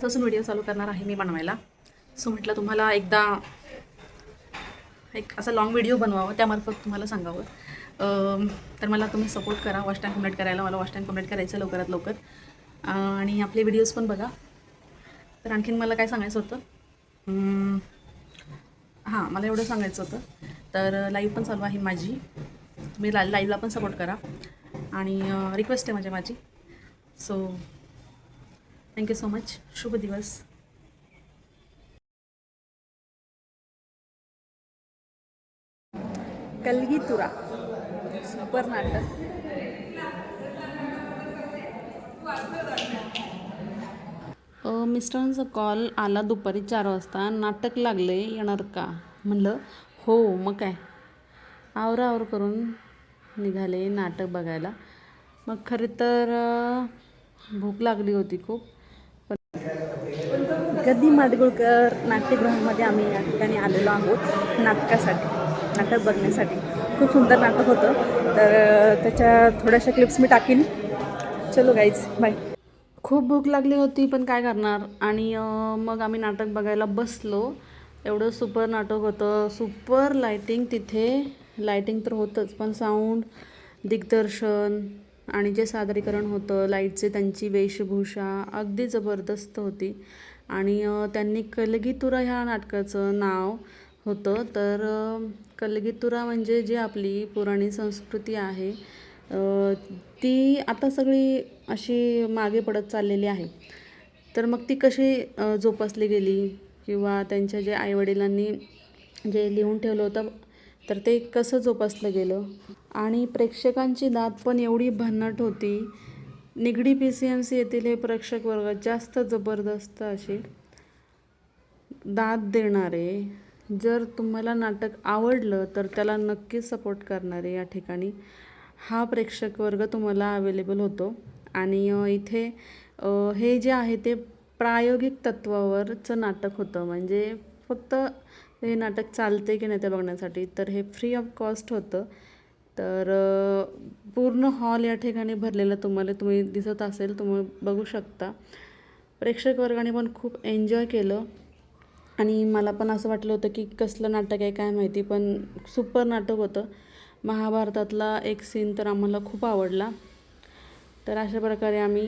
आजपासून व्हिडिओ चालू करणार आहे मी बनवायला. सो म्हटलं तुम्हाला एकदा एक असा लॉंग व्हिडिओ बनवावं त्यामार्फत तुम्हाला सांगावं. तर मला तुम्ही सपोर्ट करा वॉश टाईम कंप्लीट करायला. मला वॉश टाईम कंप्लीट करायचं लवकरात लवकर. आणि आपले व्हिडिओज पण बघा. तर आणखीन मला काय सांगायचं होतं? हां मला एवढं सांगायचं होतं. तर लाईव्ह पण चालू आहे माझी. तुम्ही ला लाईव्हला पण सपोर्ट करा. आणि रिक्वेस्ट आहे माझ्या माझी. सो थँक्यू सो मच शुभ दिवस कलगीतुरा सुपर नाटक मिस्टरांचा कॉल आला दुपारी चार वाजता. नाटक लागले येणार का? म्हणलं हो मग काय? आवर आवर करून निघाले नाटक बघायला. मग खरे तर भूक लागली होती खूप. गद्दी माडगुळकर नाट्यगृहामध्ये आम्ही या ठिकाणी आलेलो आहोत. नाटकासाठी नाटक बघण्यासाठी. खूप सुंदर नाटक होतं. तर त्याच्या थोड्याशा क्लिप्स मी टाकीन. चलो गाईज बाय खूप भूक लागली होती पण काय करणार? आणि मग आम्ही नाटक बघायला बसलो. एवढं सुपर नाटक होतं. सुपर लायटिंग तिथे. लायटिंग तर होतंच पण साऊंड दिग्दर्शन आणि जे सादरीकरण होतं लाईटचे त्यांची वेशभूषा अगदी जबरदस्त होती. आणि त्यांनी कलगीतुरा ह्या नाटकाचं नाव होतं. तर कलगीतुरा म्हणजे जी आपली पुराणी संस्कृती आहे ती आता सगळी अशी मागे पडत चाललेली आहे. तर मग ती कशी जोपासली गेली? किंवा त्यांच्या जे आईवडिलांनी जे लिहून ठेवलं होतं तर ते कसं जोपासलं गेलं? आणि प्रेक्षकांची दाद पण एवढी भन्नाट होती Nigdi P C M C येथील हे प्रेक्षक वर्ग जास्त जबरदस्त असे दाद देणारे. जर तुम्हाला नाटक आवडलं तर त्याला नक्कीच सपोर्ट करणारे या ठिकाणी हा प्रेक्षक वर्ग तुम्हाला अवेलेबल होतो. आणि इथे हे जे आहे ते प्रायोगिक तत्वावरचं नाटक होतं. म्हणजे फक्त हे नाटक चालते की नाही ते बघण्यासाठी तर हे फ्री ऑफ कॉस्ट होतं. तर पूर्ण हॉल या ठिकाणी भरलेला तुम्हाला तुम्ही दिसत असेल तुम्ही बघू शकता. प्रेक्षक वर्गाने पण खूप एन्जॉय केलं. आणि मला पण असं वाटलं होतं की कसलं नाटक आहे काय माहिती पण सुपर नाटक होतं. महाभारतातला एक सीन तर आम्हाला खूप आवडला. तर अशा प्रकारे आम्ही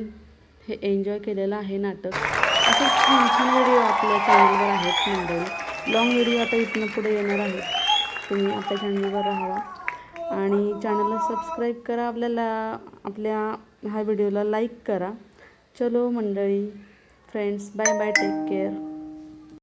हे एन्जॉय केलेलं आहे नाटक. असे छान छान व्हिडिओ आपल्या चॅनलवर आहेत मंडळी. लॉंग व्हिडिओ आता इथनं पुढे येणार आहेत. तुम्ही आपल्या चॅनलवर राहावा. आणि चॅनलला सबस्क्राईब करा. आपल्याला आपल्या ह्या व्हिडिओला लाईक करा. चलो मंडळी friends bye bye take care